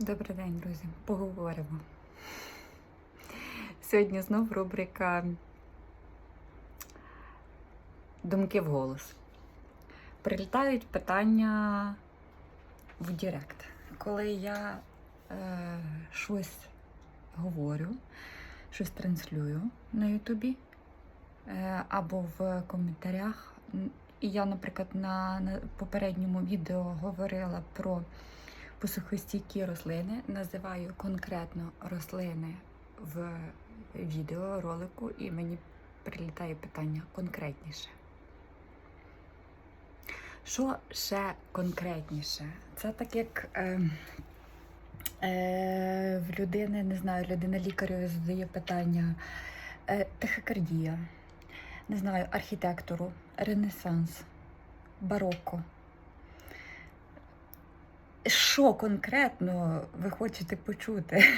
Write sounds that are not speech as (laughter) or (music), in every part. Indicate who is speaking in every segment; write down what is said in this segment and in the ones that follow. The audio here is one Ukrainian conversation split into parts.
Speaker 1: Добрий день, друзі. Поговоримо. Сьогодні знов рубрика Думки в голос. Прилітають питання в Директ. Коли я е, щось говорю, щось транслюю на Ютубі е, або в коментарях. І я, наприклад, на, на попередньому відео говорила про посухостійкі рослини. Називаю конкретно рослини в відео, ролику, і мені прилітає питання конкретніше. Що ще конкретніше? Це так як е, е, в людини, не знаю, людина лікарю задає питання е, тахикардія, не знаю, архітектору, ренесанс, бароко. Що конкретно ви хочете почути? (laughs)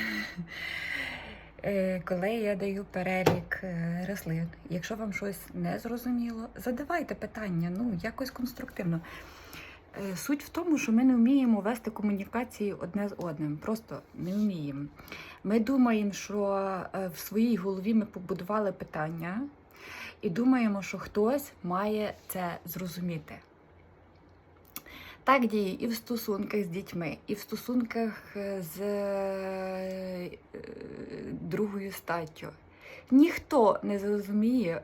Speaker 1: Е, Коли я даю перелік е, рослин, якщо вам щось не зрозуміло, задавайте питання, ну якось конструктивно. Е, Суть в тому, що ми не вміємо вести комунікації одне з одним. Просто не вміємо. Ми думаємо, що в своїй голові ми побудували питання, і думаємо, що хтось має це зрозуміти. Так діє і в стосунках з дітьми, і в стосунках е, з е, другою статтю. Ніхто не зрозуміє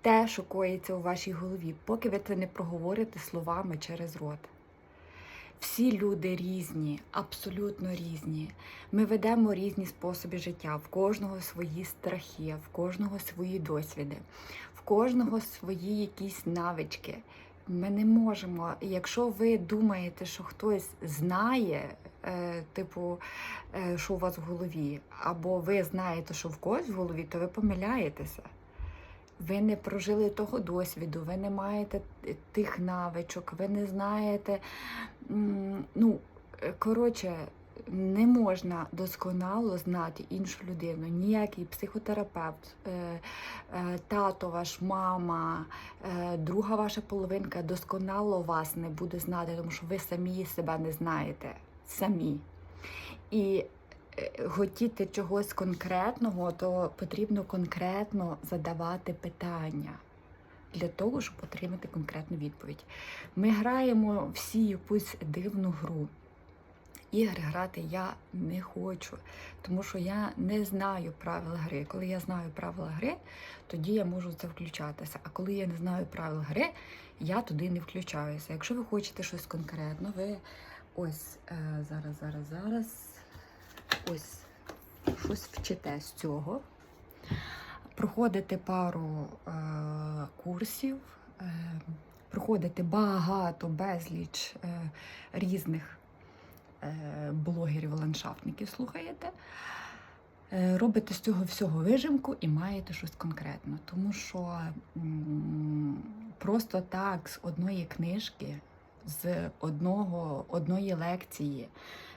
Speaker 1: те, що коїться у вашій голові, поки ви це не проговорите словами через рот. Всі люди різні, абсолютно різні. Ми ведемо різні способи життя, в кожного свої страхи, в кожного свої досвіди, в кожного свої якісь навички. Ми не можемо. Якщо ви думаєте, що хтось знає, е, типу, е, що у вас в голові, або ви знаєте, що в когось в голові, то ви помиляєтеся. Ви не прожили того досвіду, ви не маєте тих навичок, ви не знаєте. Ну, е, коротше, не можна досконало знати іншу людину. Ніякий психотерапевт, е, е, тато ваш, мама, е, друга ваша половинка досконало вас не буде знати, тому що ви самі себе не знаєте. Самі. І хотіти чогось конкретного, то потрібно конкретно задавати питання для того, щоб отримати конкретну відповідь. Ми граємо всі якусь дивну гру. Ігри грати я не хочу, тому що я не знаю правил гри. Коли я знаю правила гри, тоді я можу це включатися. А коли я не знаю правил гри, я туди не включаюся. Якщо ви хочете щось конкретно, ви ось е, зараз, зараз, зараз ось щось вчите з цього. Проходите пару е, курсів, е, проходите багато, безліч е, різних блогерів-ландшафтників, слухаєте. Е, Робите з цього всього вижимку і маєте щось конкретне. Тому що просто так з одної книжки, з одного, одної лекції,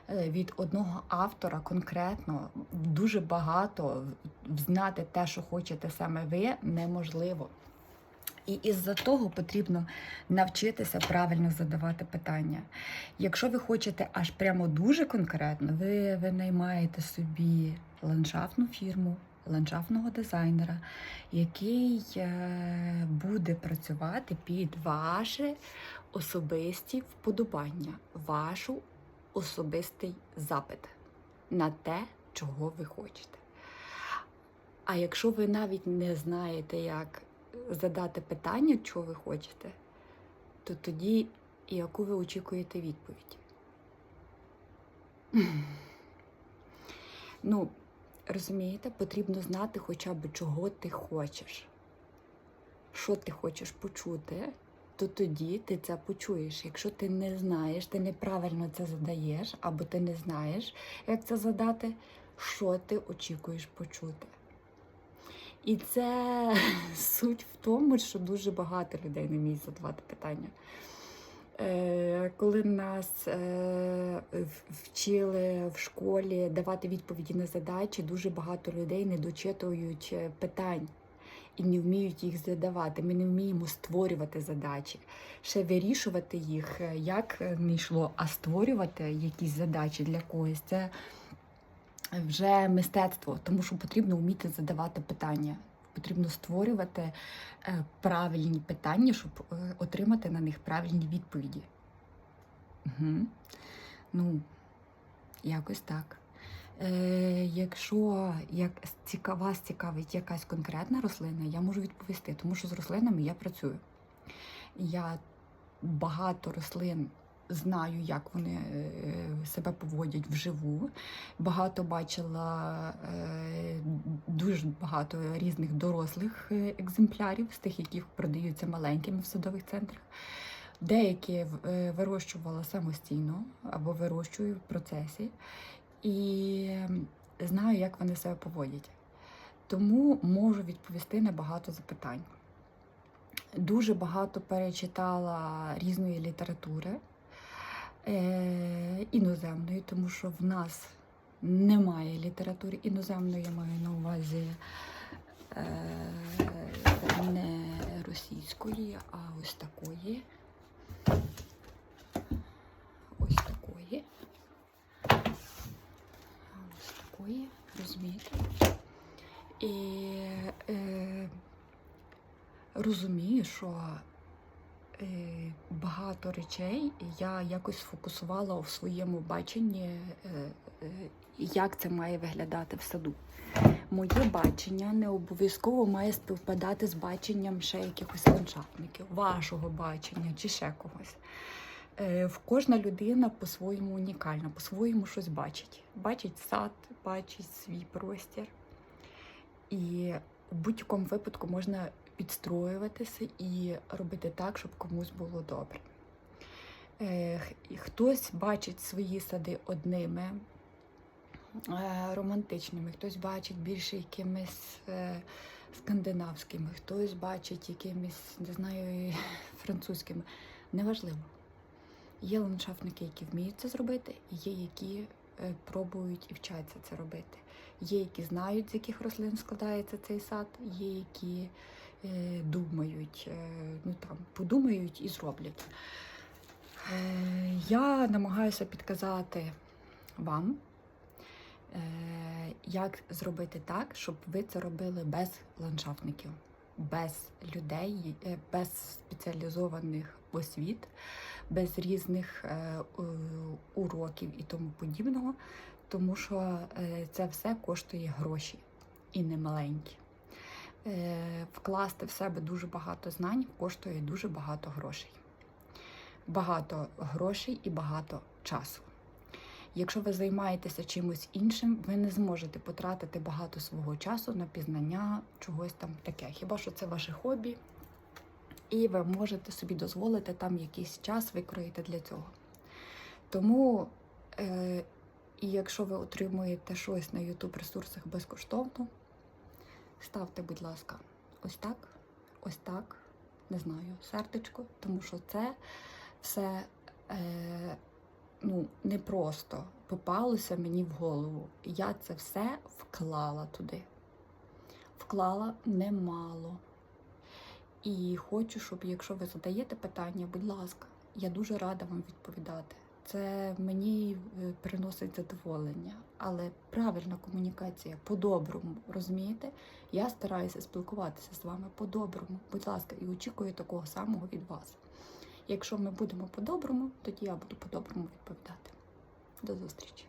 Speaker 1: е, від одного автора конкретно дуже багато знати те, що хочете саме ви, неможливо. І із-за того потрібно навчитися правильно задавати питання. Якщо ви хочете аж прямо дуже конкретно, ви винаймаєте собі ландшафтну фірму, ландшафтного дизайнера, який е, буде працювати під ваші особисті вподобання, вашу особистий запит на те, чого ви хочете. А якщо ви навіть не знаєте, як задати питання, чого ви хочете, то тоді і яку ви очікуєте відповідь? (clears throat) Ну, розумієте, потрібно знати хоча б, чого ти хочеш. Що ти хочеш почути, то тоді ти це почуєш. Якщо ти не знаєш, ти неправильно це задаєш, або ти не знаєш, як це задати, що ти очікуєш почути. І це (laughs) суть в тому, що дуже багато людей не вміють задавати питання. Е, Коли нас е, вчили в школі давати відповіді на задачі, дуже багато людей не дочитують е, питань. і не вміють їх задавати. Ми не вміємо створювати задачі, ще вирішувати їх, як не йшло, а створювати якісь задачі для когось. Це вже мистецтво, тому що потрібно вміти задавати питання. Потрібно створювати е, правильні питання, щоб е, отримати на них правильні відповіді. Угу. Ну, якось так. Е, якщо як вас цікавить якась конкретна рослина, я можу відповісти, тому що з рослинами я працюю. Я багато рослин знаю, як вони е, себе поводять вживу. Багато бачила е, дуже багато різних дорослих е, екземплярів, з тих, які продаються маленькими в садових центрах. Деякі вирощувала самостійно або вирощую в процесі. І знаю, як вони себе поводять. Тому можу відповісти на багато запитань. Дуже багато перечитала різної літератури іноземної, тому що в нас немає літератури іноземної, я маю на увазі е, не російської, а ось такої. Ось такої. Ось такої, розумієте? І е, розумію, що е, багато речей я якось сфокусувала в своєму баченні, е, е, як це має виглядати в саду. Моє бачення не обов'язково має співпадати з баченням ще якихось ландшафтників, вашого бачення чи ще когось. Е, кожна людина по-своєму унікальна, по-своєму щось бачить. Бачить сад, бачить свій простір. І в будь-якому випадку можна підстроюватися і робити так, щоб комусь було добре. Е, Хтось бачить свої сади одними е, романтичними, хтось бачить більше якимись е, скандинавськими, хтось бачить якимись, не знаю, (laughs) французькими. Неважливо. Є ландшафтники, які вміють це зробити, є які пробують і вчаться це робити. Є, які знають, з яких рослин складається цей сад, є, які думають, е, ну там подумають і зроблять. Е, я намагаюся підказати вам, е, як зробити так, щоб ви це робили без ландшафтників, без людей, е, без спеціалізованих освіт, без різних е, уроків і тому подібного, тому що е, це все коштує гроші і не маленькі. Е, Вкласти в себе дуже багато знань коштує дуже багато грошей. Багато грошей і багато часу. Якщо ви займаєтеся чимось іншим, ви не зможете потратити багато свого часу на пізнання чогось там таке. Хіба що це ваше хобі, і ви можете собі дозволити там якийсь час викроїти для цього. Тому, е, і якщо ви отримуєте щось на YouTube ресурсах безкоштовно, ставте, будь ласка, ось так, ось так, не знаю, сердечко, тому що це все е, ну, не просто попалося мені в голову. Я це все вклала туди. Вклала немало. І хочу, щоб якщо ви задаєте питання, будь ласка, я дуже рада вам відповідати. Це мені е, приносить задоволення, але правильна комунікація по-доброму, розумієте? Я стараюся спілкуватися з вами по-доброму, будь ласка, і очікую такого самого від вас. Якщо ми будемо по-доброму, тоді я буду по-доброму відповідати. До зустрічі!